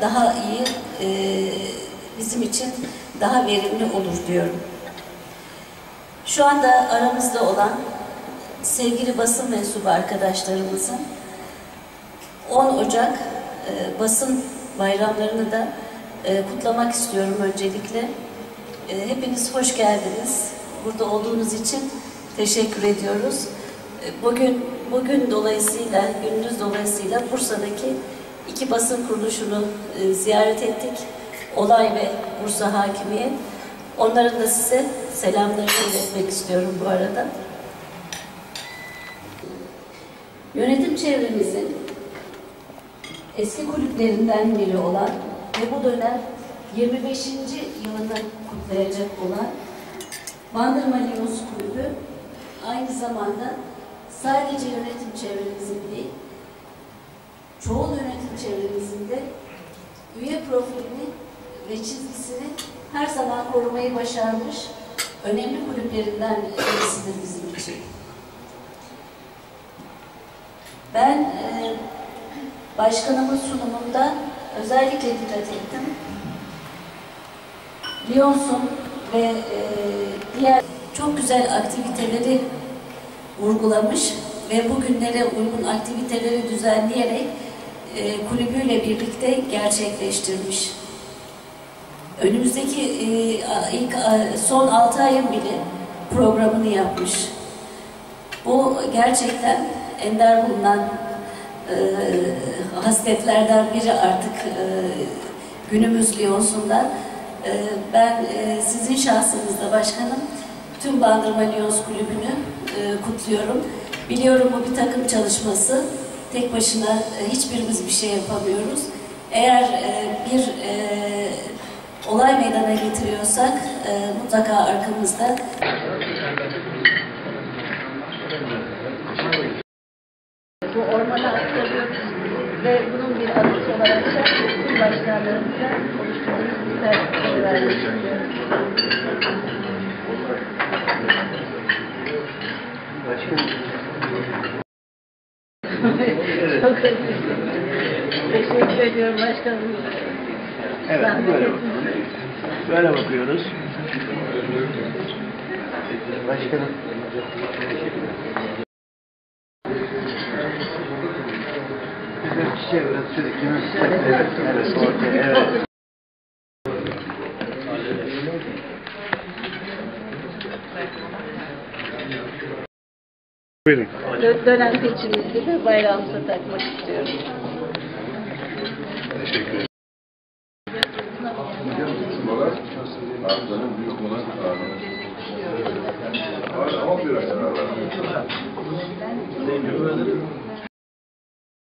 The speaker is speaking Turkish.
daha iyi, e, bizim için daha verimli olur diyorum. Şu anda aramızda olan sevgili basın mensubu arkadaşlarımızın 10 Ocak e, basın bayramlarını da e, kutlamak istiyorum öncelikle. E, hepiniz hoş geldiniz. Burada olduğunuz için teşekkür ediyoruz. E, bugün bugün dolayısıyla, gününüz dolayısıyla Bursa'daki iki basın kuruluşunu e, ziyaret ettik. Olay ve Bursa Hakimiyet. Onların da size selamlarını iletmek istiyorum bu arada. Yönetim çevremizin eski kulüplerinden biri olan ve bu dönem 25. yılını kutlayacak olan Bandırma Lions Kulübü aynı zamanda sadece yönetim çevremizin değil, çoğu yönetim çevremizin de üye profilini ve çizgisini her zaman korumayı başarmış önemli kulüplerinden birisidir bizim için. Ben e, başkanımın sunumunda özellikle dikkat ettim. Lyons'un ve e, diğer çok güzel aktiviteleri vurgulamış ve bugünlere uygun aktiviteleri düzenleyerek e, kulübüyle birlikte gerçekleştirmiş. Önümüzdeki e, ilk son 6 ayın bile programını yapmış. Bu gerçekten ender bulunan e, hasletlerden biri artık e, günümüz Lyons'unda. E, ben e, sizin şahsınızda başkanım tüm Bandırma Lyons Kulübü'nü e, kutluyorum. Biliyorum bu bir takım çalışması. Tek başına e, hiçbirimiz bir şey yapamıyoruz. Eğer e, bir e, olay meydana getiriyorsak mutlaka arkamızda bu ormana aktarıyoruz ve bunun bir adısı olarak da tüm başkanlarımıza oluşturduğumuz bir sertifikayı vermek istiyorum. Çok teşekkür ediyorum başkanım. Evet, Zahmet böyle ettiniz. Böyle bakıyoruz. Başkanım. Çiçeği biraz sürüklüğünü Evet, evet, evet. Buyurun. Dö- Dönem peçimiz gibi bayrağımıza takmak istiyorum. Teşekkür ederim. Ağızların büyük olan ay sonra.